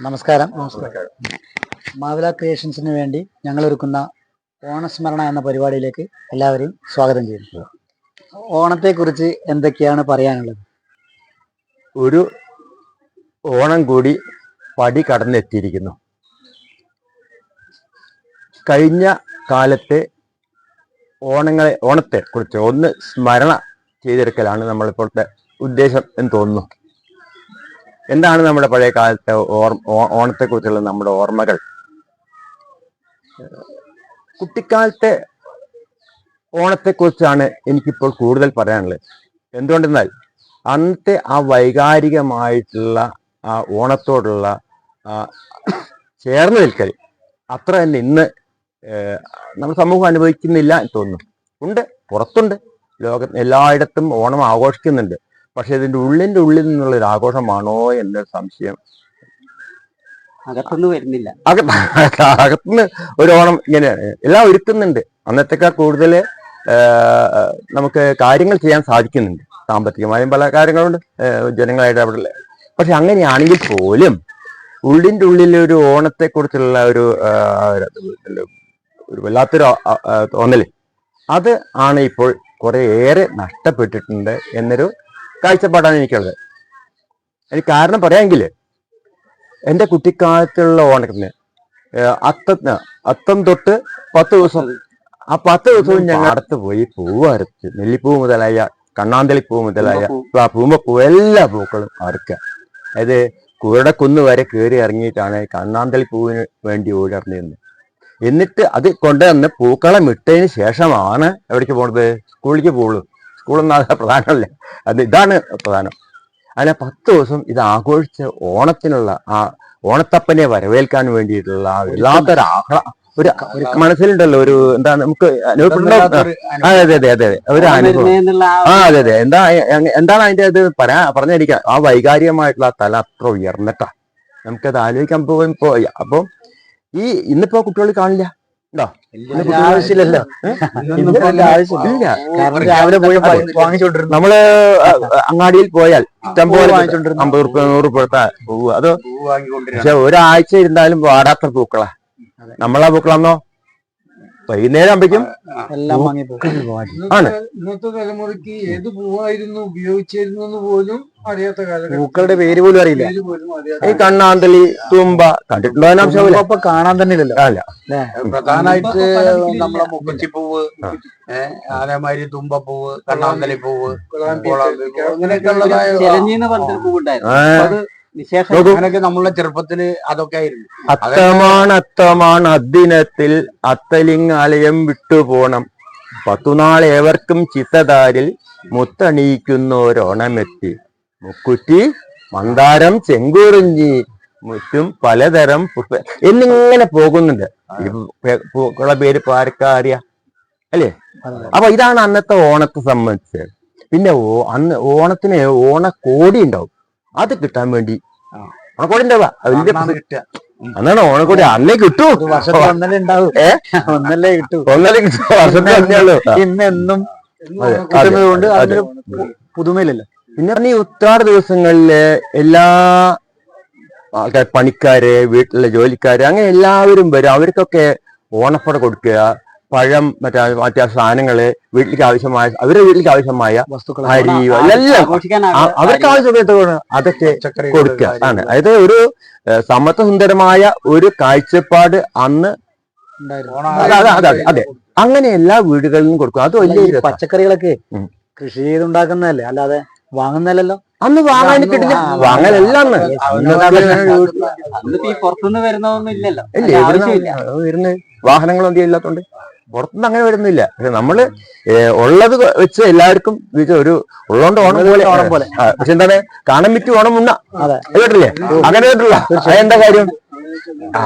നമസ്കാരം. മാവില ക്രിയേഷൻസിന് വേണ്ടി ഞങ്ങൾ ഒരുക്കുന്ന ഓണസ്മരണ എന്ന പരിപാടിയിലേക്ക് എല്ലാവരെയും സ്വാഗതം ചെയ്യുന്നു. ഓണത്തെക്കുറിച്ച് എന്തൊക്കെയാണ് പറയാനുള്ളത്? ഒരു ഓണം കൂടി പടി കടന്നെത്തിയിരിക്കുന്നു. കഴിഞ്ഞ കാലത്തെ ഓണങ്ങളെ ഓണത്തെ കുറിച്ച് ഒന്ന് സ്മരണ ചെയ്തെടുക്കലാണ് നമ്മളിപ്പോഴത്തെ ഉദ്ദേശം എന്ന് തോന്നുന്നു. എന്താണ് നമ്മുടെ പഴയ കാലത്തെ ഓർ ഓ- ഓണത്തെക്കുറിച്ചുള്ള നമ്മുടെ ഓർമ്മകൾ? കുട്ടിക്കാലത്തെ ഓണത്തെക്കുറിച്ചാണ് എനിക്കിപ്പോൾ കൂടുതൽ പറയാനുള്ളത്. എന്തുകൊണ്ടെന്നാൽ അന്നത്തെ ആ വൈകാരികമായിട്ടുള്ള ആ ഓണത്തോടുള്ള ചേർന്ന് നിൽക്കൽ അത്ര തന്നെ ഇന്ന് നമ്മൾ സമൂഹം അനുഭവിക്കുന്നില്ല എന്ന് തോന്നുന്നു. ഉണ്ട് പുറത്തുണ്ട്. ലോക എല്ലായിടത്തും ഓണം ആഘോഷിക്കുന്നുണ്ട്. പക്ഷെ ഇതിന്റെ ഉള്ളിന്റെ ഉള്ളിൽ നിന്നുള്ള ഒരു ആഘോഷമാണോ എന്ന സംശയം. അകത്തൊന്നും വരുന്നില്ല. അകത്ത് അകത്തുനിന്ന് ഒരു ഓണം ഇങ്ങനെ എല്ലാം ഒരുക്കുന്നുണ്ട്. അന്നത്തേക്കാൾ കൂടുതൽ നമുക്ക് കാര്യങ്ങൾ ചെയ്യാൻ സാധിക്കുന്നുണ്ട്. സാമ്പത്തികമായും പല കാര്യങ്ങളുണ്ട് ജനങ്ങളായിട്ട് അവിടെ പക്ഷെ അങ്ങനെയാണെങ്കിൽ പോലും ഉള്ളിന്റെ ഉള്ളിൽ ഒരു ഓണത്തെക്കുറിച്ചുള്ള ഒരു ഒരു- ഒരു വല്ലാത്തൊരു തോന്നൽ. അത് ആണ് ഇപ്പോൾ കുറെ ഏറെ നഷ്ടപ്പെട്ടിട്ടുണ്ട് എന്നൊരു കാഴ്ചപ്പാടാണ് എനിക്കുള്ളത്. എനിക്ക് കാരണം പറയാമെങ്കിൽ എന്റെ കുട്ടിക്കാലത്തുള്ള ഓണത്തിന് അത്തത്തിന് അത്തം തൊട്ട് പത്ത് ദിവസം ആ പത്ത് ദിവസവും ഞങ്ങൾ അടുത്ത് പോയി പൂവ് അരച്ച് നെല്ലിപ്പൂ മുതലായ കണ്ണാന്തളിപ്പൂ മുതലായ ആ പൂമ്പപ്പൂ എല്ലാ പൂക്കളും അറുക്കുക. അതായത് കുരടക്കുന്ന് വരെ കയറി ഇറങ്ങിയിട്ടാണ് കണ്ണാന്തളി പൂവിന് വേണ്ടി ഓടിറങ്ങിയിരുന്നത് എന്നിട്ട് അത് കൊണ്ടുവന്ന് പൂക്കളം ഇട്ടതിന് ശേഷമാണ് എവിടേക്ക് പോണത്? സ്കൂളിലേക്ക് പോകുള്ളൂ സ്കൂളൊന്നും അത് പ്രധാനമല്ല. അത് ഇതാണ് പ്രധാനം. അങ്ങനെ പത്ത് ദിവസം ഇത് ആഘോഷിച്ച ഓണത്തിനുള്ള ആ ഓണത്തപ്പനെ വരവേൽക്കാൻ വേണ്ടിയിട്ടുള്ള ആ വല്ലാത്തൊരു ആഹ്ലാ ഒരു മനസ്സിലുണ്ടല്ലോ ഒരു എന്താ നമുക്ക് അതെ അതെ അതെ അതെ ഒരു അനുഭവം. ആ അതെ അതെ എന്താ എന്താണ് അതിന്റെ അത് പറയാ പറഞ്ഞിരിക്കാം ആ വൈകാരികമായിട്ടുള്ള തല അത്ര ഉയർന്നിട്ടാ. നമുക്കത് ആലോചിക്കാൻ പോകും പോയി അപ്പൊ ഈ ഇന്നിപ്പോ കുട്ടികൾ കാണില്ല. ആവശ്യമില്ലല്ലോ. ആവശ്യമില്ല. കാരണം രാവിലെ പോയി വാങ്ങിച്ചോണ്ടിരുന്നു നമ്മൾ അങ്ങാടിയിൽ പോയാൽ ഇഷ്ടംപോലെ വാങ്ങിച്ചോണ്ടിരുന്നു അമ്പത് റുപ്യ നൂറ് റുപ്യ പോവുക. അത് പക്ഷെ ഒരാഴ്ച ഇരുന്നാലും വാടാത്ത പൂക്കളാ. നമ്മളാ പൂക്കളാന്നോ? വൈകുന്നേരം ആകുമ്പോഴേക്കും എല്ലാം ആണ്. ഇന്നത്തെ തലമുറയ്ക്ക് ഏത് പൂവായിരുന്നു ഉപയോഗിച്ചിരുന്നു എന്ന് പോലും അറിയാത്ത കാലം പൂക്കളുടെ പേര് പോലും അറിയില്ല. ഈ കണ്ണാന്തളി തുമ്പ കണ്ടിട്ടുണ്ടോ ആവശ്യമില്ല. ഇപ്പൊ കാണാൻ തന്നെ ഇല്ലല്ലോ. അല്ല. പ്രധാനമായിട്ട് നമ്മളെ മുക്കച്ചിപ്പൂവ് അതേമാതിരി തുമ്പപ്പൂവ് കണ്ണാന്തളി പൂവ് അങ്ങനെയൊക്കെ അങ്ങനെയൊക്കെയുള്ളതായ വിശേഷം അങ്ങനെയൊക്കെ നമ്മളെ ചെറുപ്പത്തിൽ അതൊക്കെ ആയിരുന്നു. അത്തമാണ് അത്തമാണ് അദ്ദിനത്തിൽ അത്തലിംഗാലയം വിട്ടുപോണം. പത്തുനാൾ ഏവർക്കും ചിത്തതാരിൽ മുത്തണിയിക്കുന്നോരോണമെത്തി. മുക്കുറ്റി മന്ദാരം ചെങ്കുറിഞ്ഞി മുറ്റും പലതരം പുഷ്പ എന്നിങ്ങനെ പോകുന്നുണ്ട്. പൂക്കളുടെ പേര് പാരക്കാരിയ അല്ലേ. അപ്പൊ ഇതാണ് അന്നത്തെ ഓണത്തെ സംബന്ധിച്ച്. പിന്നെ ഓ- അന്ന് ഓണത്തിന് ഓണക്കോടി ഉണ്ടാവും. അത് കിട്ടാൻ വേണ്ടി. ആ. ഓണക്കോടി ഉണ്ടാവുക വലിയ അന്നാണ് ഓണക്കോടി. അന്നേ കിട്ടൂ. ഒന്നല്ലേ ഉണ്ടാവും. ഒന്നല്ലേ കിട്ടൂ. ഒന്നല്ലേ കിട്ടൂ. വർഷത്തിൽ ഒന്നേ ഉള്ളൂ. ഇന്ന് എന്നും അതെ, കിട്ടുന്നത് കൊണ്ട് അതെ. അതിനൊരു പുതുമയില്ലല്ലോ പിന്നെ ഈ ഉത്രാട ദിവസങ്ങളിൽ എല്ലാ ആൾക്കാർ പണിക്കാര് വീട്ടിലെ ജോലിക്കാര് അങ്ങനെ എല്ലാവരും വരും. അവർക്കൊക്കെ ഓണപ്പട കൊടുക്കുക. പഴം മറ്റേ മറ്റേ സാധനങ്ങൾ വീട്ടിലേക്ക് ആവശ്യമായ അവരുടെ വീട്ടിലേക്ക് ആവശ്യമായ വസ്തുക്കൾ അരി എല്ലാം അവർക്ക് ആവശ്യമായിട്ട് അതൊക്കെ കൊടുക്കുക. ആണ്. അതായത് ഒരു സമത്വസുന്ദരമായ ഒരു കാഴ്ചപ്പാട് അന്ന് അതെ, അതെ. അങ്ങനെ എല്ലാ വീടുകളിലും കൊടുക്കും. അത് വലിയ പച്ചക്കറികളൊക്കെ. കൃഷി ചെയ്തുണ്ടാക്കുന്നതല്ലേ? അല്ലാതെ വാങ്ങുന്നല്ലോ അന്ന് വാങ്ങാൻ കിട്ടില്ല. വാങ്ങലെല്ലാം പുറത്തുനിന്ന് വരുന്നതൊന്നും ഇല്ലല്ലോ. ഇല്ല വാഹനങ്ങളൊന്നും ഇല്ലാത്തോണ്ട്? പുറത്തുനിന്ന് അങ്ങനെ വരുന്നില്ല. പക്ഷെ നമ്മൾ ഉള്ളത് വെച്ച് എല്ലാവർക്കും ഒരു ഉള്ളോണ്ട് ഓണം പോലെ. ഓണം പോലെ. പക്ഷെ എന്താണ്? കാണാൻ പറ്റി ഓണം ഉണ്ണ കേട്ടില്ലേ? അങ്ങനെ കേട്ടില്ല അതെന്താ കാര്യം?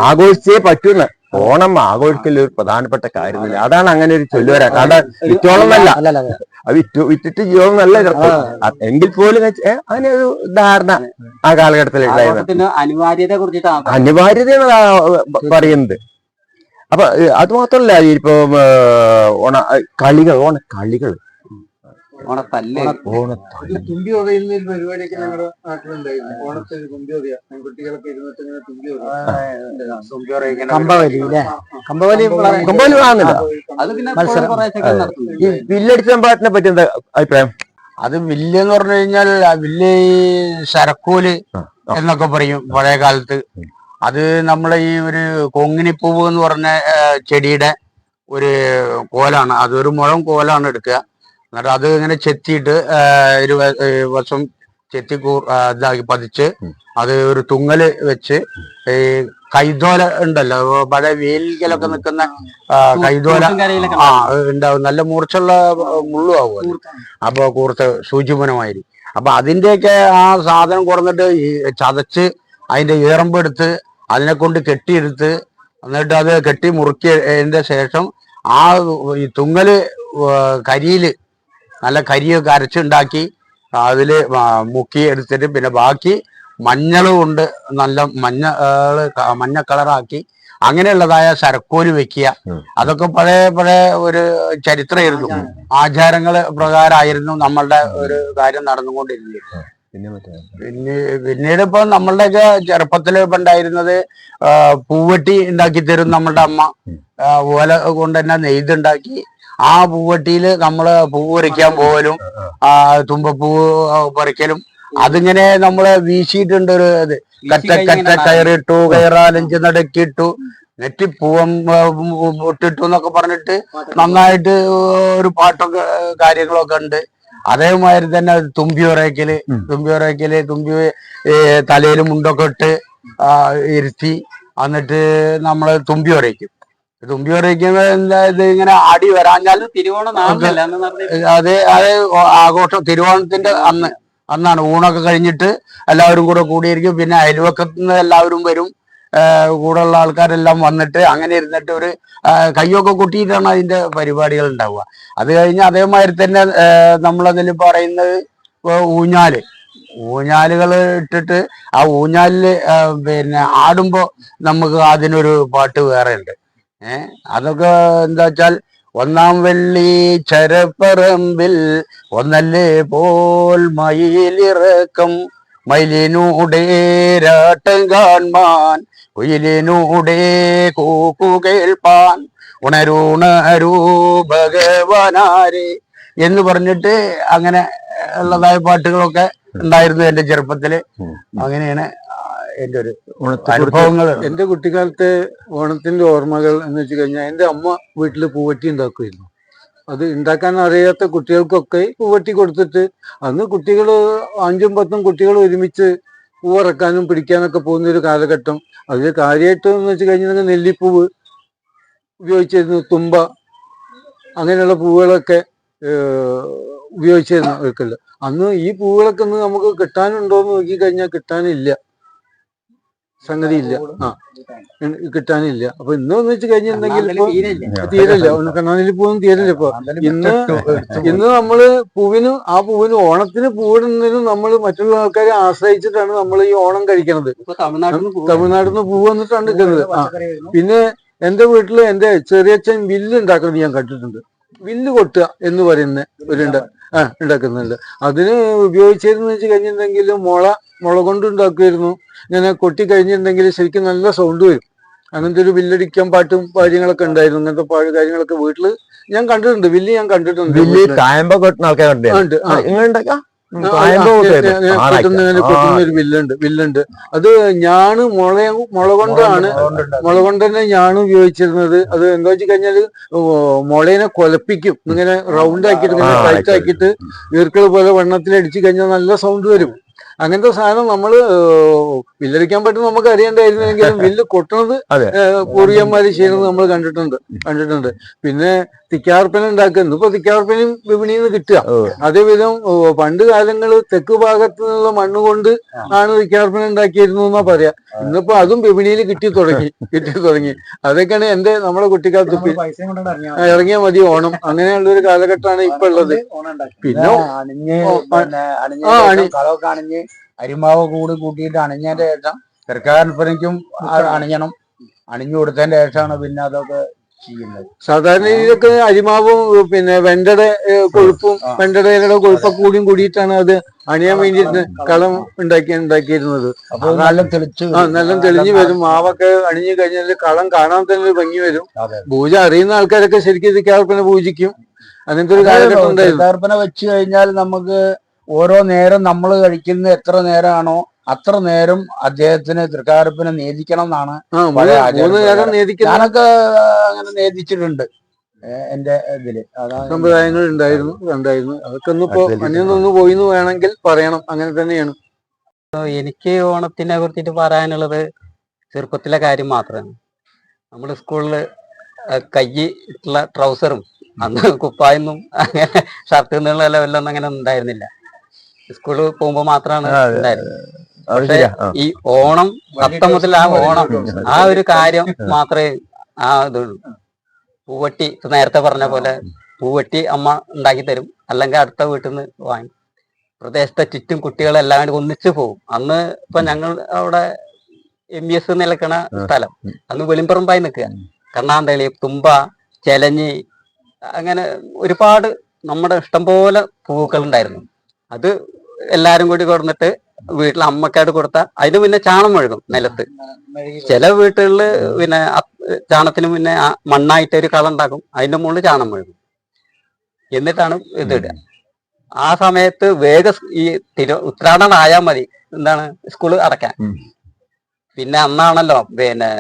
ആഘോഷിച്ചേ പറ്റൂന്ന്. ഓണം ആഘോഷിക്കൽ ഒരു പ്രധാനപ്പെട്ട കാര്യമില്ല. അതാണ് അങ്ങനെ ഒരു ചൊല്ലുവരാ. കാരണം വിറ്റോളം അല്ല വിറ്റു വിറ്റിട്ട് ജീവൻ നല്ല എങ്കിൽ പോലും അങ്ങനെ ഒരു ധാരണ ആ കാലഘട്ടത്തിൽ ഉണ്ടായിരുന്നു അനിവാര്യത അനിവാര്യത കുറിച്ചിട്ടാണ്? അനിവാര്യതയാണ് പറയുന്നത്. അപ്പൊ അത് മാത്രല്ല ഇപ്പം ഓണ കളികൾ ഓണ കളികൾ. ഓണത്തല്ല്. ഒരു തുമ്പി പറയുന്ന ഒരു പരിപാടിയൊക്കെ ഞങ്ങളുടെ നാട്ടിലുണ്ടായിരുന്നു. ഓണത്തിന് തുമ്പി പറയാ പെൺകുട്ടികളൊക്കെ ഇരുന്നിട്ട് ഇങ്ങനെ തുമ്പി പറയാം കമ്പവലി കമ്പവലി കാണുന്നില്ല അത് പിന്നെ ഈ വില്ലടിച്ച സംഭവത്തിനെ പറ്റി എന്താ അഭിപ്രായം? അത് വില്ല് എന്ന് പറഞ്ഞു കഴിഞ്ഞാൽ വില്ല് ഈ ശരക്കോൽ. എന്നൊക്കെ പറയും പഴയ കാലത്ത്. അത് നമ്മളെ ഈ ഒരു കൊങ്ങിനിപ്പൂവ് എന്ന് പറഞ്ഞ ചെടിയുടെ ഒരു കോലാണ്. അതൊരു മുഴം കോലാണ് എടുക്കുക. എന്നിട്ട് അത് ഇങ്ങനെ ചെത്തിയിട്ട് ഒരു വശം ചെത്തി കൂ- ഇതാക്കി പതിച്ച് അത് ഒരു തുങ്ങൽ വെച്ച് ഈ കൈതോല ഉണ്ടല്ലോ. പഴയ വേലിക്കലൊക്കെ നിൽക്കുന്ന കൈതോല. ആ ഉണ്ടാവും. നല്ല മൂർച്ചുള്ള മുള്ളും ആവും അത്. അപ്പൊ കൂർത്ത് സൂചിപനമായിരിക്കും അപ്പൊ അതിന്റെയൊക്കെ ആ സാധനം കുറന്നിട്ട് ഈ ചതച്ച് അതിന്റെ ഈറമ്പെടുത്ത് അതിനെ കൊണ്ട് കെട്ടിയെടുത്ത് എന്നിട്ട് അത് കെട്ടി മുറുക്കിയതിന്റെ ശേഷം ആ ഈ തുങ്ങൽ കരിയിൽ കരിയിൽ നല്ല കരിയൊക്കെ അരച്ചുണ്ടാക്കി അതിൽ മുക്കി എടുത്തിട്ട് പിന്നെ ബാക്കി മഞ്ഞൾ കൊണ്ട് നല്ല മഞ്ഞ മഞ്ഞ കളറാക്കി. അങ്ങനെയുള്ളതായ സരക്കോൽ വെക്കുക. അതൊക്കെ പഴയ പഴയ ഒരു ചരിത്രമായിരുന്നു. ആചാരങ്ങൾ പ്രകാരമായിരുന്നു നമ്മളുടെ ഒരു കാര്യം നടന്നുകൊണ്ടിരുന്നത്. പിന്നെ പിന്നീട് ഇപ്പൊ നമ്മളുടെയൊക്കെ ചെറുപ്പത്തിൽ ഇപ്പൊ ഉണ്ടായിരുന്നത് പൂവട്ടി ഉണ്ടാക്കി തരും നമ്മളുടെ അമ്മ. ഓല കൊണ്ട് തന്നെ നെയ്തുണ്ടാക്കി ആ പൂവട്ടിയിൽ നമ്മൾ പൂ പറിക്കാൻ പോകലും ആ തുമ്പപ്പൂവ് പറിക്കലും. അതിങ്ങനെ നമ്മൾ വീശിയിട്ടുണ്ട് ഒരു ഇത്. കറ്റ കറ്റ കയറിട്ടു കയറാലഞ്ച് നടക്കിട്ടു. നെറ്റി പൂവം പൊട്ടിട്ടു എന്നൊക്കെ പറഞ്ഞിട്ട് നന്നായിട്ട് ഒരു പാട്ടൊക്കെ കാര്യങ്ങളൊക്കെ ഉണ്ട്. അതേമാതിരി തന്നെ തുമ്പി ഉറയ്ക്കൽ തുമ്പി തലയിൽ മുണ്ടൊക്കെ ഇട്ട് ഇരുത്തി എന്നിട്ട് നമ്മൾ തുമ്പി ഉറയ്ക്കും. തുമ്പി ഉറയ്ക്കുമ്പോ എന്താ ഇത് ഇങ്ങനെ അടി വരാഞ്ഞാലും തിരുവോണം അത് അത് ആഘോഷം തിരുവോണത്തിന്റെ അന്ന് അന്നാണ്. ഊണൊക്കെ കഴിഞ്ഞിട്ട് എല്ലാവരും കൂടെ കൂടിയിരിക്കും. പിന്നെ അയൽവക്കത്ത് നിന്ന് എല്ലാവരും വരും. കൂടെയുള്ള ആൾക്കാരെല്ലാം വന്നിട്ട് അങ്ങനെ ഇരുന്നിട്ട് ഒരു കയ്യൊക്കെ കൊട്ടിയിട്ടാണ് അതിന്റെ പരിപാടികൾ ഉണ്ടാവുക. അത് കഴിഞ്ഞ് അതേമാതിരി തന്നെ നമ്മളതിൽ പറയുന്നത് ഊഞ്ഞാൽ. ഊഞ്ഞാലുകൾ ഇട്ടിട്ട് ആ ഊഞ്ഞാലിൽ പിന്നെ ആടുമ്പോ നമുക്ക് അതിനൊരു പാട്ട് വേറെ ഉണ്ട്. ഏഹ് അതൊക്കെ എന്താ വെച്ചാൽ ഒന്നാം വെള്ളി ചരപ്പറമ്പിൽ ഒന്നല്ലേ പോൽ മയിലിറക്കം. മയിലിനൂടെ രാട്ടം കാൺമാൻ കുയിലിനൂടെ കൂക്കുകേൾപ്പാൻ ഉണരൂണരൂ ഭഗവാനാരെ എന്ന് പറഞ്ഞിട്ട് അങ്ങനെ ഉള്ളതായ പാട്ടുകളൊക്കെ ഉണ്ടായിരുന്നു എന്റെ ചെറുപ്പത്തിൽ. അങ്ങനെയാണ് എന്റെ ഒരു അനുഭവങ്ങൾ. എന്റെ കുട്ടിക്കാലത്തെ ഓണത്തിന്റെ ഓർമ്മകൾ എന്ന് വെച്ച് കഴിഞ്ഞാൽ എന്റെ അമ്മ വീട്ടിൽ പൂവറ്റി ഉണ്ടാക്കുമായിരുന്നു അത് ഉണ്ടാക്കാൻ അറിയാത്ത കുട്ടികൾക്കൊക്കെ പൂവട്ടി കൊടുത്തിട്ട് അന്ന് കുട്ടികൾ അഞ്ചും പത്തും കുട്ടികൾ ഒരുമിച്ച് പൂവിറക്കാനും പിടിക്കാനൊക്കെ പോകുന്ന ഒരു കാലഘട്ടം. അതിൽ കാര്യമായിട്ട് എന്ന് വെച്ച് കഴിഞ്ഞാൽ നെല്ലിപ്പൂവ് ഉപയോഗിച്ചിരുന്നു തുമ്പ അങ്ങനെയുള്ള പൂവുകളൊക്കെ ഉപയോഗിച്ചിരുന്നു അവർക്കല്ല അന്ന് ഈ പൂവുകളൊക്കെ ഒന്ന് നമുക്ക് കിട്ടാനുണ്ടോ എന്ന് നോക്കി കഴിഞ്ഞാൽ കിട്ടാനില്ല. സംഗതി ഇല്ല ആ. കിട്ടാനില്ല. അപ്പൊ ഇന്ന് വെച്ച് കഴിഞ്ഞിട്ടുണ്ടെങ്കിൽ തീരല്ല കണ്ണാനിൽ പൂവും തീരല്ല ഇപ്പൊ ഇന്ന് ഇന്ന് നമ്മൾ പൂവിന് ആ പൂവിന് ഓണത്തിന് പൂവിടുന്നതിനും നമ്മൾ മറ്റുള്ള ആൾക്കാരെ ആശ്രയിച്ചിട്ടാണ് നമ്മൾ ഈ ഓണം കഴിക്കണത്. തമിഴ്നാട് തമിഴ്നാട്ടിൽ നിന്ന് തമിഴ്നാട്ടിൽ നിന്ന് പൂവ് വന്നിട്ടാണ് നിൽക്കുന്നത് ആ. പിന്നെ എന്റെ വീട്ടിൽ എന്റെ ചെറിയച്ഛൻ വില്ല് ഉണ്ടാക്കുന്നത് ഞാൻ കണ്ടിട്ടുണ്ട്. വില്ല് കൊട്ടുക എന്ന് പറയുന്ന ഒരു ആ ഉണ്ടാക്കുന്നുണ്ട് അതിന് ഉപയോഗിച്ചിരുന്നു വെച്ച് കഴിഞ്ഞിട്ടുണ്ടെങ്കിൽ മുള മുള കൊണ്ട് ഉണ്ടാക്കുമായിരുന്നു. ഇങ്ങനെ കൊട്ടി കഴിഞ്ഞിട്ടുണ്ടെങ്കിൽ ശരിക്കും നല്ല സൗണ്ട് വരും. അങ്ങനത്തെ ഒരു വില്ലടിക്കാൻ പാട്ടും കാര്യങ്ങളൊക്കെ ഉണ്ടായിരുന്നു. അങ്ങനത്തെ പാട്ട് കാര്യങ്ങളൊക്കെ വീട്ടിൽ ഞാൻ കണ്ടിട്ടുണ്ട്. വില്ല് ഞാൻ കണ്ടിട്ടുണ്ട്. വലിയ വീട്ടിൽ. കായമ്പ കൊട്ടുന്ന ആൾക്കാരുണ്ട് ഒരു വില്ലുണ്ട് വില്ലുണ്ട്. അത് ഞാണ് മുള മുള കൊണ്ടാണ് മുള കൊണ്ട് തന്നെ ഞാണ് ഉപയോഗിച്ചിരുന്നത്. അത് എന്താ വെച്ച് കഴിഞ്ഞാൽ മുളയെ മുളേനെ കൊലപ്പിക്കും. ഇങ്ങനെ റൗണ്ട് ആക്കിയിട്ട് ഇങ്ങനെ ടൈറ്റ് ആക്കിയിട്ട് ഈർക്കൾ പോലെ വെണ്ണത്തിൽ അടിച്ചു കഴിഞ്ഞാൽ നല്ല സൗണ്ട് വരും. അങ്ങനത്തെ സാധനം നമ്മൾ വില്ലടിക്കാൻ പറ്റും നമുക്ക് അറിയണ്ടായിരുന്നെങ്കിലും വില്ല് കൊട്ടണത് അതെ. പൂർവികന്മാര് ചെയ്യുന്നത് നമ്മൾ കണ്ടിട്ടുണ്ട് കണ്ടിട്ടുണ്ട്. പിന്നെ തിക്കാർപ്പന ഉണ്ടാക്കുന്നു ഇപ്പൊ തിക്കാർപ്പനയും വിപണിയിൽ നിന്ന് കിട്ടുക. അതേ അതേവിധം പണ്ട് കാലങ്ങളിൽ തെക്ക് ഭാഗത്തു നിന്നുള്ള മണ്ണ് കൊണ്ട് ആണ് തിക്കാർപ്പന ഉണ്ടാക്കിയിരുന്നു എന്നാ പറയാ. ഇന്നിപ്പോ അതും വിപണിയിൽ കിട്ടി തുടങ്ങി കിട്ടി തുടങ്ങി. അതൊക്കെയാണ് എന്റെ നമ്മുടെ കുട്ടിക്കാലത്ത് ഇറങ്ങിയാൽ മതി. ഓണം. അങ്ങനെയുള്ള ഒരു കാലഘട്ടമാണ് ഇപ്പൊ ഉള്ളത് പിന്നെ ആ, അണി- അരിമാവ് കൂടി കൂട്ടിയിട്ട് അണിഞ്ഞതിന്റെ ശേഷം ചെറുക്കാൽപ്പനയ്ക്കും അണിഞ്ഞണം അണിഞ്ഞു കൊടുത്തതിന്റെ ശേഷമാണ് പിന്നെ അതൊക്കെ സാധാരണ ഇതൊക്കെ അരിമാവും പിന്നെ വെണ്ടയുടെ ഏഹ്, കൊഴുപ്പും വെണ്ടയുടെ കൊഴുപ്പൊക്കെ കൂടിയും കൂടിയിട്ടാണ് അത് അണിയാൻ വേണ്ടിയിട്ട് കളം. ഉണ്ടാക്കി ഉണ്ടാക്കിയിരുന്നത്. നല്ല തെളിച്ചു നല്ല തെളിഞ്ഞു വരും. മാവൊക്കെ അണിഞ്ഞു കഴിഞ്ഞാൽ കളം കാണാൻ തന്നെ ഒരു ഭംഗി വരും. പൂജ അറിയുന്ന ആൾക്കാരൊക്കെ ശരിക്കും ഇത് കേൾപ്പന പൂജിക്കും അങ്ങനത്തെ ഒരു കാലഘട്ടം ഉണ്ടായിരുന്നു. വെച്ച് കഴിഞ്ഞാൽ നമുക്ക് ഓരോ നേരം നമ്മൾ കഴിക്കുന്ന എത്ര നേരമാണോ അത്ര നേരം അദ്ദേഹത്തിന് തൃക്കാരപ്പിനെ നേദിക്കണം എന്നാണ് ഞാനൊക്കെ അങ്ങനെ നേദിച്ചിട്ടുണ്ട് എന്റെ ഇതിൽ. സമ്പ്രദായങ്ങൾ ഉണ്ടായിരുന്നു ഉണ്ടായിരുന്നു അതൊക്കെ ഒന്ന് അന്യൊന്നു പോയി എന്ന് വേണമെങ്കിൽ പറയണം. അങ്ങനെ തന്നെയാണ്. എനിക്ക് ഓണത്തിനെ കുറിച്ചിട്ട് പറയാനുള്ളത് ചെറുപ്പത്തിലെ കാര്യം മാത്രമാണ്. നമ്മൾ സ്കൂളിൽ ഇട്ടുള്ള ട്രൗസറും അന്ന് കുപ്പായൊന്നും അങ്ങനെ ഷർട്ട് എന്നുള്ള ലെവലൊന്നും അങ്ങനെ ഉണ്ടായിരുന്നില്ല. സ്കൂളിൽ പോകുമ്പോൾ മാത്രമാണ് ഉണ്ടായിരുന്നത്. പക്ഷേ ഈ ഓണം അത്തം മുതൽ ആ ഓണം ആ ഒരു കാര്യം മാത്രമേ ആ ഇതുള്ളൂ പൂവട്ടി നേരത്തെ പറഞ്ഞ പോലെ പൂവട്ടി അമ്മ ഉണ്ടാക്കി തരും. അല്ലെങ്കിൽ അടുത്ത വീട്ടിൽ നിന്ന് വാങ്ങി. പ്രദേശത്തെ ചുറ്റും കുട്ടികളെല്ലാം കൂടി ഒന്നിച്ചു പോകും അന്ന് ഇപ്പൊ ഞങ്ങൾ അവിടെ എം ഇ എസ് നിലക്കണ സ്ഥലം. അന്ന് വെളിമ്പറമ്പായി നിൽക്കുക. കണ്ണാന്തളി തുമ്പ ചെലഞ്ഞി അങ്ങനെ ഒരുപാട് നമ്മുടെ ഇഷ്ടം പോലെ പൂക്കൾ ഉണ്ടായിരുന്നു. അത് എല്ലാരും കൂടി കൊടുന്നിട്ട് വീട്ടിൽ അമ്മക്കാട് കൊടുത്ത അതിന് പിന്നെ ചാണം മെഴുകും നിലത്ത്. ചില വീട്ടുകളിൽ പിന്നെ ചാണത്തിന് പിന്നെ മണ്ണായിട്ട് ഒരു കള ഉണ്ടാക്കും അതിന്റെ മുകളിൽ ചാണം മെഴുകും. എന്നിട്ടാണ് ഇത് ഇടുക. ആ സമയത്ത് വേഗ ഈ തിരു ഉത്രാടനം ആയാൽ മതി. എന്താണ്? സ്കൂൾ അടയ്ക്കാൻ. പിന്നെ അന്നാണല്ലോ പിന്നെ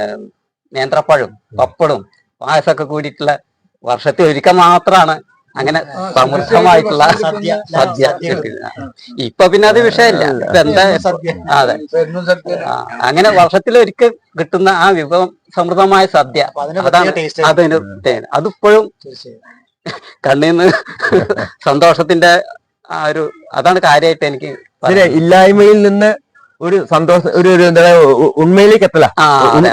നേന്ത്രപ്പഴം പപ്പടും പായസമൊക്കെ കൂടിയിട്ടുള്ള വർഷത്തിൽ ഒരിക്കൽ മാത്രമാണ് അങ്ങനെ സമൃദ്ധമായിട്ടുള്ള സദ്യ സദ്യ ഇപ്പൊ പിന്നെ അത് വിഷയമില്ല. ഇപ്പൊ എന്താ സദ്യ. അതെ. എന്നും സദ്യ. അങ്ങനെ വർഷത്തിൽ ഒരിക്കൽ കിട്ടുന്ന ആ വിഭവം സമൃദ്ധമായ സദ്യ. അതാണ് ടേസ്റ്റ് അതിന് തേൻ. അതിപ്പോഴും കണ്ണീന്ന് സന്തോഷത്തിന്റെ ആ ഒരു അതാണ് കാര്യമായിട്ട് എനിക്ക് ഇല്ലായ്മയിൽ നിന്ന് ഒരു സന്തോഷം ഒരു ഒരു എന്താ പറയാ, ഉണ്മയിലേക്ക് എത്തല.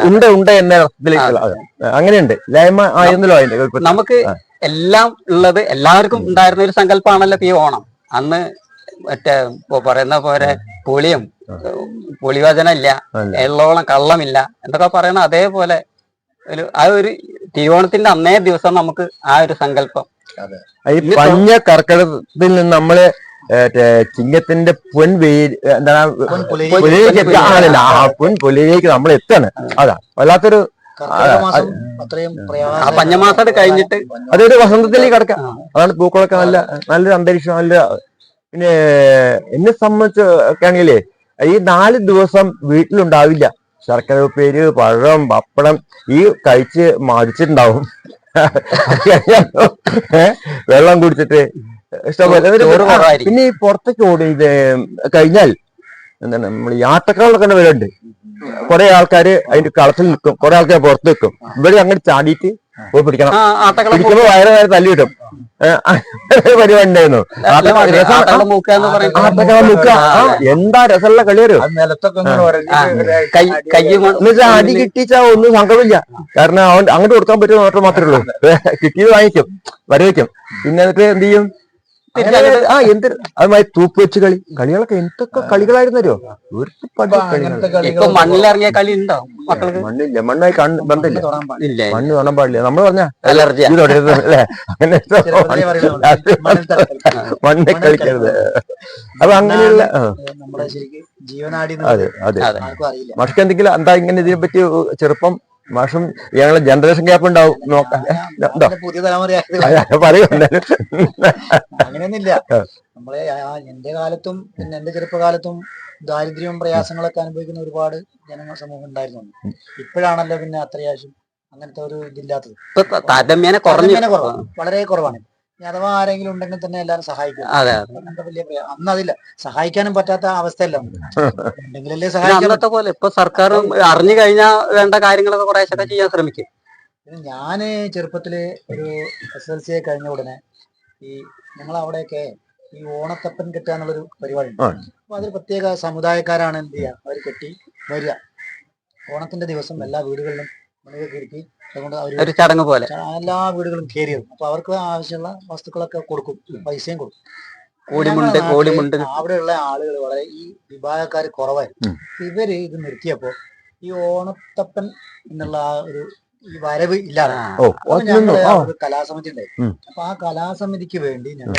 ഉണ്ട് ഉണ്ട് എന്ന അർത്ഥത്തിലേക്ക് അങ്ങനെയുണ്ട്. ഇല്ലായ്മ ആയിരുന്നല്ലോ അതിന്റെ നമുക്ക്. എല്ലാം ഉള്ളത് എല്ലാവർക്കും ഉണ്ടായിരുന്ന ഒരു സങ്കല്പമാണല്ലോ ഈ ഓണം. അന്ന് മറ്റേ ഇപ്പൊ പറയുന്ന പോലെ പുളിയും പുളിവചന ഇല്ല എള്ളോളം കള്ളമില്ല എന്നൊക്കെ പറയുന്ന അതേപോലെ ഒരു ആ ഒരു തിരുവോണത്തിന്റെ അന്നേ ദിവസം നമുക്ക് ആ ഒരു സങ്കല്പം. ഈ പഞ്ഞ കർക്കിടത്തിൽ നിന്ന് നമ്മൾ ചിങ്ങത്തിന്റെ പൊൻ വെയിൽ എന്താണ് പൊൻപുലരി. എത്താണല്ലോ ആ പൊൻ പുലയിലേക്ക് നമ്മൾ എത്താണ് അതാ വല്ലാത്തൊരു ആ പഞ്ഞമാസം കഴിഞ്ഞിട്ട് അതൊരു വസന്തത്തിലേക്ക് കിടക്കാം. അതാണ് പൂക്കളൊക്കെ നല്ല നല്ലൊരു അന്തരീക്ഷം നല്ല പിന്നെ എന്നെ സംബന്ധിച്ച് ഒക്കെ ആണെങ്കിലേ ഈ നാല് ദിവസം വീട്ടിലുണ്ടാവില്ല. ശർക്കര ഉപ്പേര് പഴം പപ്പടം ഈ കഴിച്ച് മാറിച്ചിട്ടുണ്ടാവും വെള്ളം കുടിച്ചിട്ട്. ഇഷ്ടംപോലെ. പിന്നെ ഈ പുറത്തേക്ക് ഓടി കഴിഞ്ഞാൽ എന്താണ് നമ്മൾ ഈ ആട്ടക്കാളൊക്കെ വരുന്നുണ്ട് കുറെ ആൾക്കാര് അതിന്റെ കളത്തിൽ നിൽക്കും. കുറെ ആൾക്കാർ പുറത്ത് നിൽക്കും. ഇവിടെ അങ്ങനെ ചാടിയിട്ട് പോയി പിടിക്കണം. പിടിക്കുമ്പോ വയറ് നേരെ തല്ലി കിട്ടും പരിപാടി ഉണ്ടായിരുന്നു. എന്താ രസമുള്ള കളി വരും എന്നുവെച്ചാൽ അടി കിട്ടിച്ചാ ഒന്നും സങ്കടമില്ല കാരണം അവൻ അങ്ങോട്ട് കൊടുക്കാൻ പറ്റുന്ന മാത്രമേ ഉള്ളൂ. കിട്ടിയത് വാങ്ങിക്കും. വരവയ്ക്കും പിന്നെ എന്നിട്ട് എന്ത് ചെയ്യും? ആ എന്ത് അതുമായി തൂപ്പ് വെച്ച് കളി. കളികളൊക്കെ എന്തൊക്കെ കളികളായിരുന്നല്ലോ അറിയോ? ഒരു കളികൾ മണ്ണിലിറങ്ങിയ കളി മണ്ണില്ല മണ്ണായി കണ്ണ് ബന്ധമില്ല. ഇല്ല മണ്ണ് കാണാൻ പാടില്ല. നമ്മൾ പറഞ്ഞ അലർജി അല്ലേ? അങ്ങനെ. മണ്ണിൽ കളിക്കരുത്. അപ്പൊ അങ്ങനെയുള്ള നമ്മുടെ ശരിക്കും ജീവനാടി അതെ അതെ അതെ. ആർക്കും അറിയില്ല. മാഷ്ക്ക് എന്തെങ്കിലും എന്താ ഇങ്ങനെ ഇതിനെ പറ്റി ചെറുപ്പം മാഷും ഞങ്ങളെ ജനറേഷൻ ഗ്യാപ്പ് ഉണ്ടാവും. നോക്കാം. പുതിയ തലമുറ അങ്ങനെയൊന്നുമില്ല. നമ്മളെ എന്റെ കാലത്തും പിന്നെ എന്റെ ചെറുപ്പകാലത്തും ദാരിദ്ര്യവും പ്രയാസങ്ങളൊക്കെ അനുഭവിക്കുന്ന ഒരുപാട് ജനങ്ങൾ സമൂഹം ഉണ്ടായിരുന്നു. ഇപ്പോഴാണല്ലോ പിന്നെ അത്രയാവശ്യം അങ്ങനത്തെ ഒരു ഇതില്ലാത്തത്. ഇപ്പൊ താരതമ്യേന കുറഞ്ഞു. വളരെ കുറവാണ്. അഥവാ ആരെങ്കിലും ഉണ്ടെങ്കിൽ തന്നെ എല്ലാവരും സഹായിക്കും. അതെ വലിയ അന്ന് അതില്ല. സഹായിക്കാനും പറ്റാത്ത അവസ്ഥയല്ല ഉണ്ടെങ്കിലല്ലേ സഹായിക്കാൻ അന്നത്തെ പോലെ ഇപ്പൊ സർക്കാർ അറിഞ്ഞു കഴിഞ്ഞാൽ വേണ്ട കാര്യങ്ങളൊക്കെ കുറേശ്ശൊക്കെ ചെയ്യാൻ ശ്രമിക്കും. പിന്നെ ഞാൻ ചെറുപ്പത്തിൽ ഒരു എസ് എൽ സി കഴിഞ്ഞ ഉടനെ ഈ ഞങ്ങൾ അവിടെയൊക്കെ ഈ ഓണത്തപ്പൻ കെട്ടുക എന്നുള്ളൊരു പരിപാടി ഉണ്ട്. അപ്പൊ അതിൽ പ്രത്യേക സമുദായക്കാരാണ് എന്ത് ചെയ്യുക അവർ കെട്ടി വരിക. ഓണത്തിന്റെ ദിവസം എല്ലാ വീടുകളിലും അതുകൊണ്ട് അവർ ഒരു ചടങ്ങ് പോലെ. എല്ലാ വീടുകളും കയറിയത് അപ്പൊ അവർക്ക് ആവശ്യമുള്ള വസ്തുക്കളൊക്കെ കൊടുക്കും. പൈസയും കൊടുക്കും. കോടിമുണ്ട് ഞങ്ങളുടെ അവിടെയുള്ള ആളുകൾ വളരെ ഈ വിഭാഗക്കാർ കുറവായിരുന്നു ഇവർ ഇത് നിർത്തിയപ്പോ ഈ ഓണത്തപ്പൻ എന്നുള്ള ആ ഒരു ഈ വരവ് ഇല്ലാതെ ഓ അപ്പൊ ഞങ്ങൾ ഒരു കലാസമിതി ഉണ്ടായി. അപ്പൊ ആ കലാസമിതിക്ക് വേണ്ടി ഞങ്ങൾ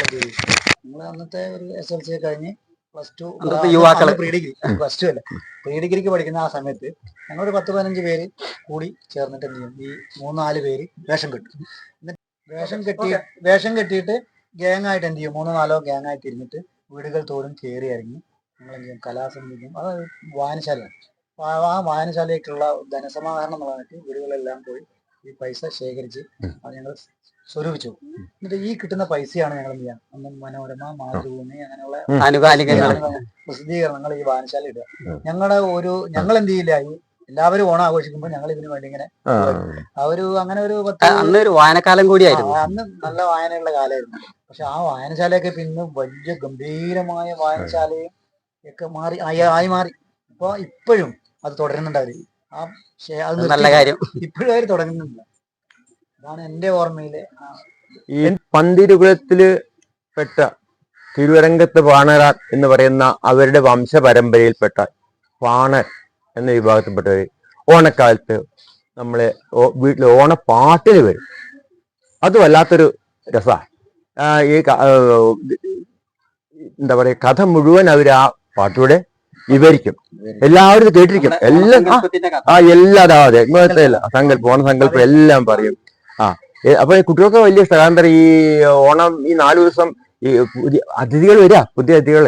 ഞങ്ങൾ അന്നത്തെ ഒരു എസ് എൽ സി കഴിഞ്ഞ് പ്ലസ് ടു യുവാക്കൾ. പ്രീ ഡിഗ്രി പ്ലസ് ടു അല്ല? പ്രീ ഡിഗ്രിക്ക് പഠിക്കുന്ന ആ സമയത്ത് ഞങ്ങൾ ഒരു പത്ത് പതിനഞ്ച് പേര് കൂടി ചേർന്നിട്ട് എന്ത് ചെയ്യും? ഈ മൂന്നാൽ പേര് വേഷം കെട്ടും. എന്നിട്ട് വേഷം കെട്ടി വേഷം കെട്ടിയിട്ട് ഗ്യാങ് ആയിട്ട് എന്ത് ചെയ്യും? മൂന്നോ നാലോ ഗ്യാങ് ആയിട്ട് ഇരുന്നിട്ട് വീടുകൾ തോറും കയറി ഇറങ്ങി ഞങ്ങൾ എന്ത് ചെയ്യും? കലാസമിതിക്കും അത് വായനശാലയാണ്. ആ വായനശാലയ്ക്കുള്ള ധനസമാഹരണം എന്നുള്ളതായിട്ട് വീടുകളെല്ലാം പോയി ഈ പൈസ ശേഖരിച്ച് അത് ഞങ്ങൾ സ്വരൂപിച്ചു. എന്നിട്ട് ഈ കിട്ടുന്ന പൈസയാണ് ഞങ്ങൾ എന്ത് ചെയ്യാം? അന്ന് മനോരമ മാതൃഭൂമി അങ്ങനെയുള്ള ആനുകാലികങ്ങൾ. പ്രസിദ്ധീകരണങ്ങൾ ഈ വായനശാല ഇടുക. ഞങ്ങളുടെ ഒരു ഞങ്ങൾ എന്ത് ചെയ്യില്ല? ഈ എല്ലാവരും ഓണം ആഘോഷിക്കുമ്പോൾ ഞങ്ങൾ ഇതിനു വേണ്ടി ഇങ്ങനെ ആ. ഒരു അങ്ങനെ ഒരു പത്ത് അന്ന് ഒരു വായനക്കാലം കൂടിയായിരുന്നു. അന്ന് നല്ല വായനയുള്ള കാലമായിരുന്നു പക്ഷെ ആ വായനശാലയൊക്കെ പിന്നെ വലിയ ഗംഭീരമായ വായനശാലയും ഒക്കെ മാറി ആയി ആയി മാറി. ഇപ്പൊ ഇപ്പോഴും അത് തുടരുന്നുണ്ട് അവർ. ആ നല്ല കാര്യം. ഇപ്പോഴും തുടങ്ങുന്നില്ല അതാണ് എന്റെ ഓർമ്മയിൽ ഈ പന്തിരുകുലത്തിൽ പെട്ട തിരുവരങ്കത്ത് പാണരാർ എന്ന് പറയുന്ന അവരുടെ വംശപരമ്പരയിൽപ്പെട്ട പാണർ എന്ന വിഭാഗത്തിൽപ്പെട്ടവർ ഓണക്കാലത്ത് നമ്മളെ വീട്ടിൽ ഓണപ്പാട്ടിന് വരും. അത് വല്ലാത്തൊരു രസമാണ് ഈ എന്താ പറയുക കഥ മുഴുവൻ അവർ ആ പാട്ടിലൂടെ വിവരിക്കും. എല്ലാവരും കേട്ടിരിക്കും. എല്ലാം ആ എല്ലാ അതാ സങ്കല്പം ഓണസങ്കല്പം എല്ലാം പറയും. ആ അപ്പൊ കുട്ടികൾക്ക് വലിയ സ്ഥലാന്തരം ഈ ഓണം ഈ നാലു ദിവസം ഈ പുതിയ അതിഥികൾ വരിക പുതിയ അതിഥികൾ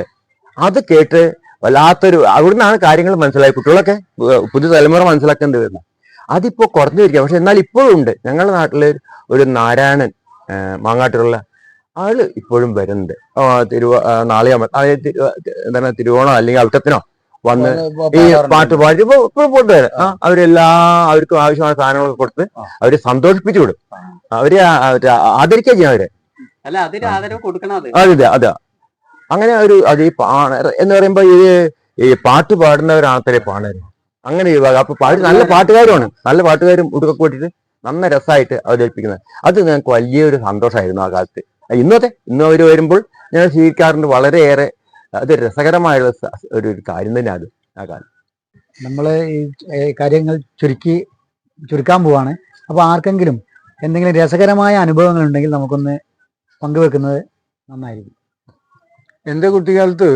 അത് കേട്ട് വല്ലാത്തൊരു അവിടുന്നാണ് കാര്യങ്ങൾ മനസ്സിലായി കുട്ടികളൊക്കെ പുതിയ തലമുറ മനസ്സിലാക്കേണ്ടി വരുന്നത് അതിപ്പോ കുറഞ്ഞു വരിക പക്ഷെ എന്നാൽ ഇപ്പോഴും ഉണ്ട്. ഞങ്ങളുടെ നാട്ടിൽ ഒരു നാരായണൻ മാങ്ങാട്ടിലുള്ള ആൾ ഇപ്പോഴും വരുന്നുണ്ട്. തിരുവ നാളെയോ നാളെ എന്താണ് തിരുവോണോ അല്ലെങ്കിൽ അൽക്കത്തിനോ വന്ന് ഈ പാട്ട് പാടി ഇപ്പൊ ഇപ്പോഴും പോട്ട് വരാം. ആ അവരെല്ലാ അവർക്കും ആവശ്യമായ സാധനങ്ങളൊക്കെ കൊടുത്ത് അവരെ സന്തോഷിപ്പിച്ചു വിടും. അവരെ ആദരിക്കുക ചെയ്യാം അവരെ. അതെ. അതെ അങ്ങനെ ഒരു അത് ഈ പാണർ എന്ന് പറയുമ്പോ ഇത് ഈ പാട്ട് പാടുന്നവരാണത്രേ പാണർ അങ്ങനെ വക- അപ്പൊ പാട്ട് നല്ല പാട്ടുകാരുമാണ്. നല്ല പാട്ടുകാരും ഉടുക്കൊക്കെ കൂട്ടിയിട്ട് നന്ന രസമായിട്ട് അവതരിപ്പിക്കുന്നത്. അത് ഞങ്ങൾക്ക് വലിയൊരു സന്തോഷമായിരുന്നു ആ കാലത്ത്. ഇന്നത്തെ ഇന്ന് അവർ വരുമ്പോൾ ഞങ്ങൾ സ്വീകരിക്കാറുണ്ട്. വളരെയേറെ അത് രസകരമായുള്ള ഒരു ഒരു കാര്യം തന്നെ അത്. ആ കാലം നമ്മൾ ഈ കാര്യങ്ങൾ ചുരുക്കി ചുരുക്കാൻ പോവാണ്. അപ്പോൾ ആർക്കെങ്കിലും എന്തെങ്കിലും രസകരമായ അനുഭവങ്ങൾ ഉണ്ടെങ്കിൽ നമുക്കൊന്ന് പങ്കുവെക്കുന്നത് നന്നായിരിക്കും. എന്റെ കുട്ടിക്കാലത്ത്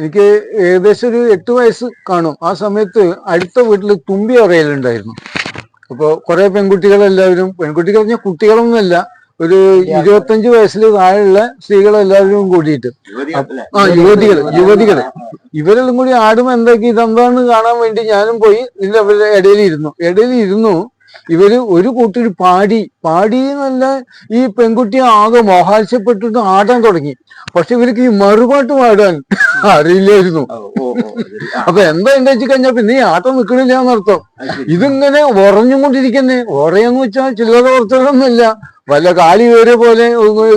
എനിക്ക് ഏകദേശം ഒരു എട്ട് വയസ്സ് കാണും. ആ സമയത്ത് അടുത്ത വീട്ടിൽ തുമ്പി അറിയലുണ്ടായിരുന്നു. അപ്പോൾ കുറെ പെൺകുട്ടികളെല്ലാവരും പെൺകുട്ടികൾ പറഞ്ഞാൽ കുട്ടികളൊന്നുമല്ല ഒരു ഇരുപത്തഞ്ച് വയസ്സിൽ താഴെയുള്ള സ്ത്രീകളെല്ലാവരും കൂടിയിട്ട് ആ യുവതികൾ യുവതികൾ ഇവരെല്ലാം കൂടി ആടും എന്താക്കി ഇതെന്താന്ന് കാണാൻ വേണ്ടി ഞാനും പോയി ഇതിന്റെ അവരുടെ ഇടയിൽ ഇരുന്നു. ഇടയിൽ ഇരുന്നു ഇവർ ഒരു കൂട്ടർ പാടി പാടി എന്നല്ല ഈ പെൺകുട്ടി ആകെ മോഹാത്സ്യപ്പെട്ടിട്ട് ആടാൻ തുടങ്ങി. പക്ഷെ ഇവർക്ക് ഈ മറുപാട്ട് പാടാൻ അറിയില്ലായിരുന്നു. അപ്പൊ എന്താ എന്താ വെച്ച് കഴിഞ്ഞാ പിന്നെ ഈ ആട്ടം നിക്കണില്ല എന്നർത്ഥം. ഇതിങ്ങനെ ഉറഞ്ഞും കൊണ്ടിരിക്കുന്നേ ഉറയെന്ന് വെച്ചാൽ ചില്ലറ കുറച്ചുകളൊന്നുമില്ല വല്ല കാലി വേറെ പോലെ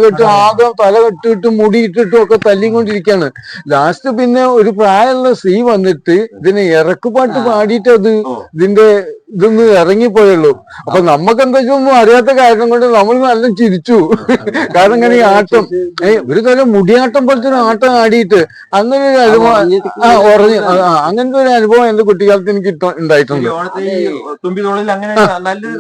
കെട്ട് ആകെ തല കെട്ടിട്ടും മുടി ഇട്ടിട്ടും ഒക്കെ തല്ലിക്കൊണ്ടിരിക്കാണ്. ലാസ്റ്റ് പിന്നെ ഒരു പ്രായമുള്ള സ്ത്രീ വന്നിട്ട് ഇതിനെ ഇറക്കുപാട്ട് പാടിയിട്ട് അത് ഇതിന്റെ ഇതൊന്ന് ഇറങ്ങിപ്പോയുള്ളൂ. അപ്പൊ നമുക്ക് എന്താ വെച്ചൊന്നും അറിയാത്ത കാരണം കൊണ്ട് നമ്മൾ നല്ല ചിരിച്ചു. കാരണം ഇങ്ങനെ ഈ ആട്ടം. ഏഹ് ഒരു തരം മുടിയാട്ടം പോലത്തെ ഒരു ആട്ടം ആടിയിട്ട് അങ്ങനെ ഒരു അനുഭവം ആ ഉറഞ്ഞു ആ, അങ്ങനത്തെ ഒരു അനുഭവം എന്റെ കുട്ടിക്കാലത്ത് എനിക്ക് ഇട്ട- ഉണ്ടായിട്ടുണ്ട് തുമ്പിതോളിൽ അങ്ങനെ നല്ലൊരു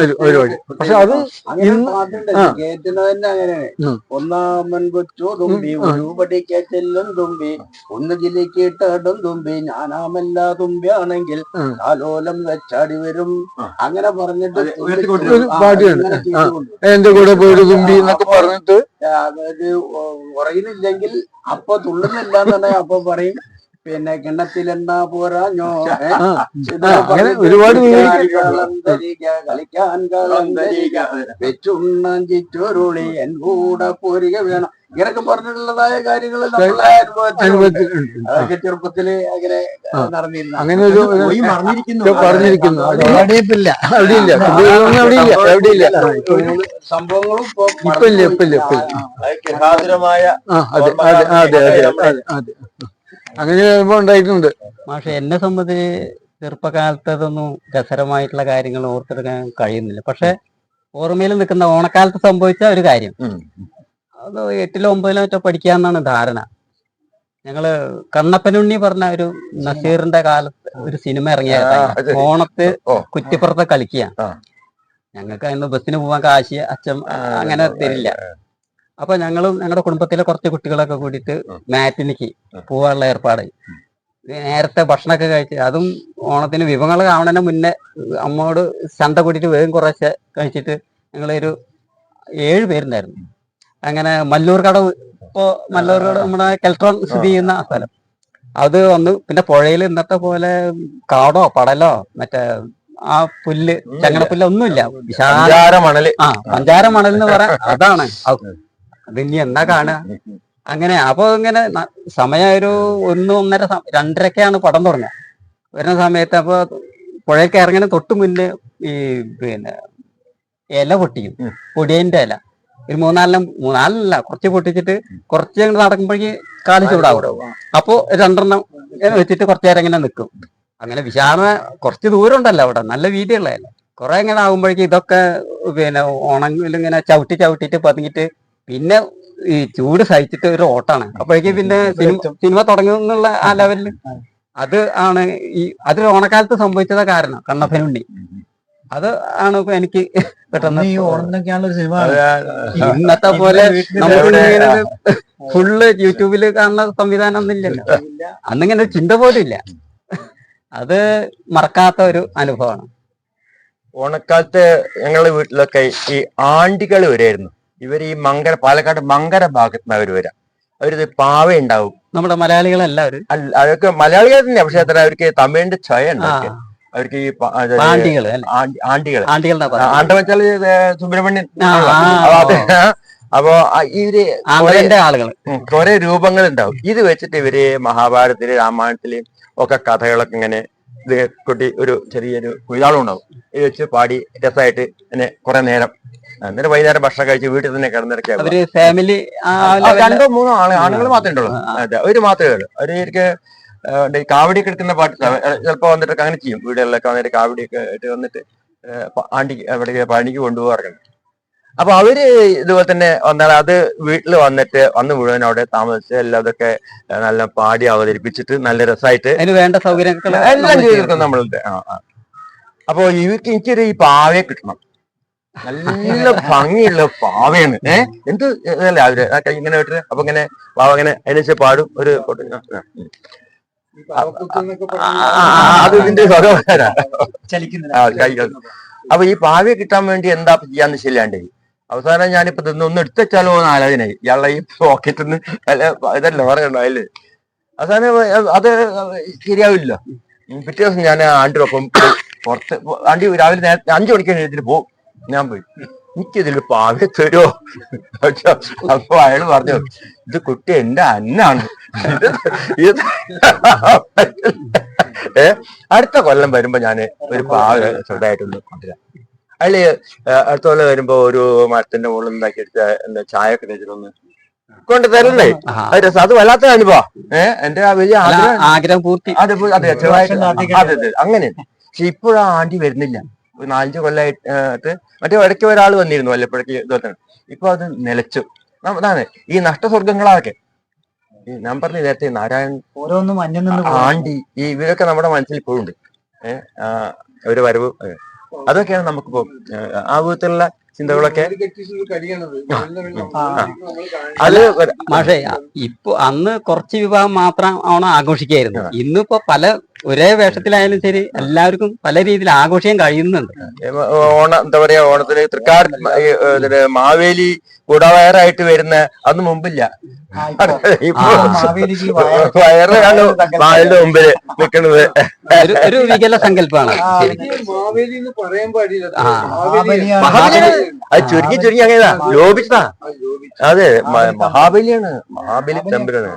ഒരു പരിപാടി പക്ഷെ അത് അങ്ങനെ ഇന്ന് ആ. കേറ്റുന്നത് തന്നെ അങ്ങനെയാണ് ഉം. ഒന്നാമൻ കൊച്ചു തുമ്പി ഉം, ആ. ഒരു പഠിക്ക ചെല്ലും തുമ്പി ഒന്ന് ജില്ലക്കിട്ടടും തുമ്പി ഞാനാമല്ല തുമ്പിയാണെങ്കിൽ ഉം. കാലോലം വെച്ചാടി വരും ആ. അങ്ങനെ പറഞ്ഞിട്ട് അതെ. ഒരു. ചെയ്തുകൊണ്ട് എന്റെ കൂടെ പോയൊരു തുമ്പി എന്നൊക്കെ പറഞ്ഞിട്ട് അതായത് ഉറയുന്നില്ലെങ്കിൽ അപ്പൊ തുള്ളുന്നില്ല എന്നുണ്ടെങ്കിൽ അപ്പൊ പറയും. പിന്നെ കിണ്ണത്തിലെണ്ണ പോരാഞ്ഞോ അങ്ങനെ ഒരുപാട് കളിക്കാൻ കളന്തരിക വെച്ചുണ്ണാൻ ചിറ്റൊരുളി എൻ കൂടെ പോരുക വേണം. ഇങ്ങനൊക്കെ പറഞ്ഞിട്ടുള്ളതായ കാര്യങ്ങൾ നമ്മളെ അനുഭവത്തിൽ അതൊക്കെ ചെറുപ്പത്തിൽ അങ്ങനെ നടന്നിരുന്നു. അങ്ങനെ ഒരു പറഞ്ഞിരിക്കുന്നു. അവിടെയില്ല അവിടെയില്ല അവിടെയില്ല സംഭവങ്ങളും ഇപ്പൊ ഇല്ല. ഇപ്പൊ അതെ അതെ അതെ അതെ അതെ. അങ്ങനെ അനുഭവം ഉണ്ടായിട്ടുണ്ട്. പക്ഷെ എന്നെ സംബന്ധിച്ച് ചെറുപ്പകാലത്തതൊന്നും രസകരമായിട്ടുള്ള കാര്യങ്ങൾ ഓർത്തെടുക്കാൻ കഴിയുന്നില്ല. പക്ഷെ ഓർമ്മയിൽ നിൽക്കുന്ന ഓണക്കാലത്ത് സംഭവിച്ച ഒരു കാര്യം. അത് എട്ടിലോ ഒമ്പതിലോ മറ്റോ പഠിക്കാന്നാണ് ധാരണ. ഞങ്ങൾ കണ്ണപ്പനുണ്ണി പറഞ്ഞ ഒരു നസീറിന്റെ കാലത്ത് ഒരു സിനിമ ഇറങ്ങിയ. ഓണത്ത്. കുറ്റിപ്പുറത്ത് കളിക്കുക. ഞങ്ങൾക്ക് അന്ന് ബസ്സിന് പോകാൻ കാശി അച്ഛൻ അങ്ങനെ തരില്ല. അപ്പൊ ഞങ്ങളും ഞങ്ങളുടെ കുടുംബത്തിലെ കുറച്ച് കുട്ടികളൊക്കെ കൂടിയിട്ട് മാറ്റിനിക്ക് പോവാനുള്ള ഏർപ്പാട്. നേരത്തെ ഭക്ഷണമൊക്കെ കഴിച്ച് അതും ഓണത്തിന് വിഭവങ്ങൾ കാണുന്നതിന് മുന്നേ അമ്മയോട് ചന്ത കൂടിയിട്ട് വേഗം കുറച്ച് കഴിച്ചിട്ട് ഞങ്ങളൊരു ഏഴ് പേരുണ്ടായിരുന്നു. അങ്ങനെ മല്ലൂർ കടവ് ഇപ്പോ മല്ലൂർ കടവ് നമ്മുടെ കെൽട്രോൺ സ്ഥിതി ചെയ്യുന്ന സ്ഥലം. അത് വന്ന് പിന്നെ പുഴയിൽ ഇന്നത്തെ പോലെ കാടോ പടലോ മറ്റേ ആ പുല്ല് ചങ്ങടപ്പുല്ല് ഒന്നുമില്ല. വിശാല മണൽ. ആ പഞ്ചാര മണൽ എന്ന് പറയാൻ അതാണ്. അതിനി എന്താ കാണുക? അങ്ങനെ അപ്പൊ ഇങ്ങനെ സമയം ഒരു ഒന്ന് ഒന്നര രണ്ടരക്കാണ് പടം തുടങ്ങുക. വരുന്ന സമയത്ത് അപ്പൊ പുഴയ്ക്ക് ഇറങ്ങുന്ന തൊട്ട് മുന്നേ ഈ പിന്നെ ഇല പൊട്ടിക്കും. പൊടിയന്റെ ഇല. ഒരു മൂന്നാലെണ്ണം മൂന്നാലല്ല കുറച്ച് പൊട്ടിച്ചിട്ട് കുറച്ച് അങ്ങോട്ട് നടക്കുമ്പോഴേക്ക് കാലി ചൂടാവും. അപ്പോ രണ്ടെണ്ണം വെച്ചിട്ട് കുറച്ച് നേരം ഇങ്ങനെ നിൽക്കും അങ്ങനെ വിശാല കുറച്ച് ദൂരം ഉണ്ടല്ലോ അവിടെ നല്ല വീതിയുള്ളതല്ല കുറെ ഇങ്ങനെ ആകുമ്പോഴേക്കും ഇതൊക്കെ പിന്നെ ഉണങ്ങിൽ ഇങ്ങനെ ചവിട്ടി ചവിട്ടിട്ട് പതുങ്ങിട്ട് പിന്നെ ഈ ചൂട് സഹിച്ചിട്ട് ഒരു ഓട്ടാണ്. അപ്പോഴേക്കും പിന്നെ സിനിമ തുടങ്ങുന്നുള്ള ആ ലെവലിൽ അത് ആണ് ഈ അത് ഓണക്കാലത്ത് സംഭവിച്ചതാ കാരണം കണ്ണപ്പനുണ്ണി. അത് ആണ് ഇപ്പൊ എനിക്ക് പെട്ടെന്ന് ഈ ഓണത്തിനൊക്കെയാണല്ലോ ഒരു സിനിമ ഇന്നത്തെ പോലെ ഫുള്ള് യൂട്യൂബിൽ കാണുന്ന സംവിധാനം ഒന്നും ഇല്ലല്ലോ അന്നിങ്ങനെ ഒരു ചിന്ത പോലും ഇല്ല. അത് മറക്കാത്ത ഒരു അനുഭവമാണ്. ഓണക്കാലത്ത് ഞങ്ങളുടെ വീട്ടിലൊക്കെ ഈ ആണ്ടികൾ വരുമായിരുന്നു. ഇവർ ഈ മങ്കര പാലക്കാട് മങ്കര ഭാഗത്ത് നിന്ന് അവർ വരാം. അവരിത് പാവ ഉണ്ടാവും. നമ്മുടെ മലയാളികളല്ല അല്ല അവർക്ക് മലയാളികൾ തന്നെ പക്ഷെ അത്ര അവർക്ക് തമിഴിന്റെ ചൊയ ഉണ്ട് അവർക്ക്. ഈ ആണ്ടികൾ ആണ്ടികൾ ആണ്ടവച്ചാൽ സുബ്രഹ്മണ്യൻ. അപ്പൊ ഇവർ ആളുകൾ കൊറേ കുറെ രൂപങ്ങൾ ഉണ്ടാവും ഇത് വെച്ചിട്ട് ഇവർ മഹാഭാരതത്തിൽ രാമായണത്തിൽ ഒക്കെ കഥകളൊക്കെ ഇങ്ങനെ ഇത് കുട്ടി ഒരു ചെറിയൊരു കുഴിതാളുണ്ടാവും ഇത് വെച്ച് പാടി രസമായിട്ട് ഇങ്ങനെ കുറെ നേരം എന്നിട്ട് വൈകുന്നേരം ഭക്ഷണം കഴിച്ച് വീട്ടിൽ തന്നെ കിടന്നിടക്കുക അവർ ഫാമിലി രണ്ടോ മൂന്നോ ആൾ ആണുങ്ങൾ മാത്രമേ ഉള്ളൂ. അതെ അവർ മാത്രമേ ഉള്ളൂ. അവർക്ക് ഈ കാവടി കിടക്കുന്ന പാട്ട് ചിലപ്പോ വന്നിട്ട് അങ്ങനെ ചെയ്യും. വീടുകളിലൊക്കെ വന്നിട്ട് കാവടിയൊക്കെ ഇട്ട് വന്നിട്ട് ആണ്ടി അവിടെ പണിക്ക് കൊണ്ടുപോകാറുണ്ട്. അപ്പൊ അവർ ഇതുപോലെ തന്നെ വന്നാൽ അത് വീട്ടിൽ വന്നിട്ട് വന്ന് മുഴുവൻ അവിടെ താമസിച്ച് എല്ലാം അതൊക്കെ നല്ല പാടി അവതരിപ്പിച്ചിട്ട് നല്ല രസമായിട്ട് അതിന് വേണ്ട സൗകര്യങ്ങൾ എല്ലാം ചെയ്തെടുക്കും നമ്മളുടെ അപ്പൊ ഇവർക്ക് എനിക്കൊരു ഈ പാവയെ കിട്ടണം. നല്ല ഭംഗിയുള്ള പാവയാണ്. ഏഹ് എന്ത് അല്ല അവർ? ആ കൈ ഇങ്ങനെ വിട്ടിട്ട് അപ്പൊ ഇങ്ങനെ പാവ ഇങ്ങനെ അതിനുശേഷം പാടും ഒരു അത് ഇതിന്റെ കൈകൾ. അപ്പൊ ഈ പാവയെ കിട്ടാൻ വേണ്ടി എന്താ ചെയ്യാന്ന് ശരിയാണ്ട് അവസാനം ഞാനിപ്പോ ഇതൊന്ന് ഒന്ന് എടുത്തുവെച്ചാലോ എന്ന് ആലോചനയായി ഇയാളെ ഈ പോക്കറ്റിൽ നിന്ന് ഇതല്ല പറയണ്ടോ അതിൽ. അവസാനം അത് ശരിയാവില്ല പിറ്റേ ദിവസം ഞാൻ ആണ്ടിനൊപ്പം പുറത്ത് ആണ്ടി രാവിലെ നേരത്തെ അഞ്ചു മണിക്ക് എഴുതിട്ട് പോകും ഞാൻ പോയി. എനിക്കിതിൽ പാവി തരുമോ അപ്പൊ അയാൾ പറഞ്ഞു ഇത് കുട്ടി എന്റെ അന്നാണ്. ഇത് ഏ അടുത്ത കൊല്ലം വരുമ്പോ ഞാൻ ഒരു പാവ ചെറുതായിട്ടൊന്ന് കൊണ്ടുവരാം. അയാൾ ഏ, അടുത്ത കൊല്ലം വരുമ്പോ ഒരു മരത്തിന്റെ മുകളിൽ ഉണ്ടാക്കി എടുത്ത എന്താ ചായ ഒക്കെ വെച്ചിട്ടൊന്ന് കൊണ്ട് തരണ്ടേ അത് രസം. അത് വല്ലാത്ത അനുഭവം ഏഹ് എന്റെ ആ വലിയ ആഗ്രഹം. അതെ അതെ ചെറുതായിട്ട്. അതെ അതെ അങ്ങനെ പക്ഷെ ഇപ്പോഴാ ആണ്ടി വരുന്നില്ല. ഒരു നാലഞ്ച് കൊല്ലമായിട്ട് മറ്റേ ഇടയ്ക്ക് ഒരാൾ വന്നിരുന്നു വല്ലപ്പോഴേക്ക് ഇതുപോലെ ഇപ്പൊ അത് നിലച്ചു. അതാണ് ഈ നഷ്ടസ്വർഗങ്ങളൊക്കെ ഞാൻ പറഞ്ഞു നേരത്തെ നാരായൺ ഓരോന്നും. ആണ്ടി ഈ ഇവരൊക്കെ നമ്മുടെ മനസ്സിൽ ഇപ്പോഴും ഉണ്ട് ഏഹ് ഒരു വരവ്. അതൊക്കെയാണ് നമുക്കിപ്പോ ആ വിധത്തിലുള്ള ചിന്തകളൊക്കെ. അത് പക്ഷേ ഇപ്പൊ അന്ന് കുറച്ച് വിഭാഗം മാത്രം ആണ് ആഘോഷിക്കായിരുന്നു ഇന്നിപ്പോ പല ഒരേ വേഷത്തിലായാലും ശരി എല്ലാവർക്കും പല രീതിയിൽ ആഘോഷിക്കാൻ കഴിയുന്നുണ്ട്. ഓണം എന്താ പറയാ ഓണത്തിന് തൃക്കാർ മാവേലി കൂടാവയറായിട്ട് വരുന്ന അന്ന് മുമ്പില്ല. വയറാണ് മാവിന്റെ മുമ്പിൽ നിൽക്കുന്നത് ഒരു ഒരു വികല സങ്കല്പമാണ് ശരിക്കും. മാവേലി എന്ന് പറയാൻ പാടില്ല. അത് ചുരുങ്ങി ചുരുങ്ങി അങ്ങനെയാ ലോപിച്ചതാ. അതെ മഹാബലിയാണ്. മഹാബലി തമ്പുരാണ്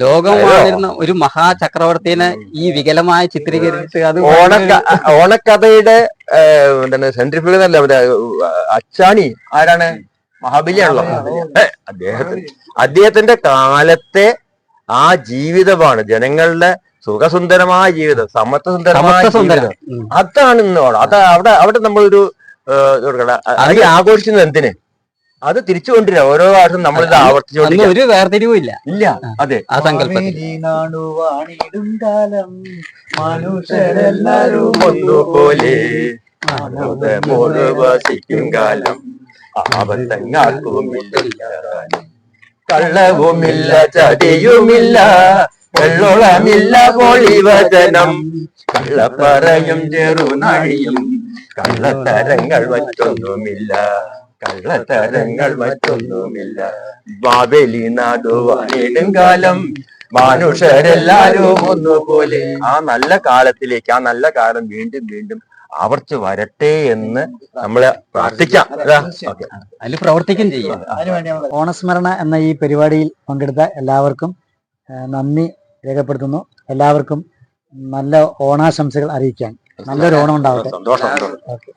ലോകം വാണിരുന്ന ഒരു മഹാചക്രവർത്തിനെ ഈ വികലമായ ചിത്രീകരിച്ച് അത് ഓണക്ക ഓണക്കഥയുടെ ഏഹ്, എന്താണ് എന്നല്ല അച്ചാണി. ആരാണ്? മഹാബലിയാണല്ലോ. അദ്ദേഹത്തിന് അദ്ദേഹത്തിന്റെ കാലത്തെ ആ ജീവിതമാണ് ജനങ്ങളുടെ സുഖസുന്ദരമായ ജീവിതം സമത്വസുന്ദരമായ ജീവിതം. അതാണ് ഇന്ന് അത് അവിടെ അവിടെ നമ്മളൊരു കൊടുക്കണം. അത് ആഘോഷിക്കുന്നത് എന്തിന്? അത് തിരിച്ചു കൊണ്ടില്ല ഓരോ വർഷം നമ്മൾ ഇത് ആവർത്തിച്ചുകൊണ്ടിരിക്കുക ഒരു വേർതിരിവും ഇല്ല. ഇല്ല അതെ. ആ സങ്കല്പം മനുഷ്യരെല്ലാരും ഒന്നുപോലെ വസിക്കും കാലം. ആപത്തങ്ങാക്കുമില്ല കള്ളവുമില്ല ചതിയുമില്ല. വെള്ളോളമില്ല പൊളിവചനം കള്ളപ്പറയും ചെറുനാഴിയും. കള്ളത്തരങ്ങൾ മറ്റൊന്നുമില്ല. കള്ളത്തരങ്ങൾ മറ്റൊന്നുമില്ല. ബാബലി നാടുവാണിടും കാലം. മനുഷ്യരെല്ലാരും ഒന്നുപോലെ. ആ നല്ല കാലത്തിലേക്ക് ആ നല്ല കാലം വീണ്ടും വീണ്ടും ആവർത്തിച്ച് വരട്ടെ എന്ന് നമ്മൾ പ്രാർത്ഥിക്കാം. അതിൽ പ്രവർത്തിക്കും ചെയ്യാം. ഓണസ്മരണ എന്ന ഈ പരിപാടിയിൽ പങ്കെടുത്ത എല്ലാവർക്കും നന്ദി. രേഖപ്പെടുത്തുന്നു. എല്ലാവർക്കും നല്ല ഓണാശംസകൾ അറിയിക്കാൻ. നല്ലൊരു ഓണം ഉണ്ടാവട്ടെ. സന്തോഷം. ഓക്കെ.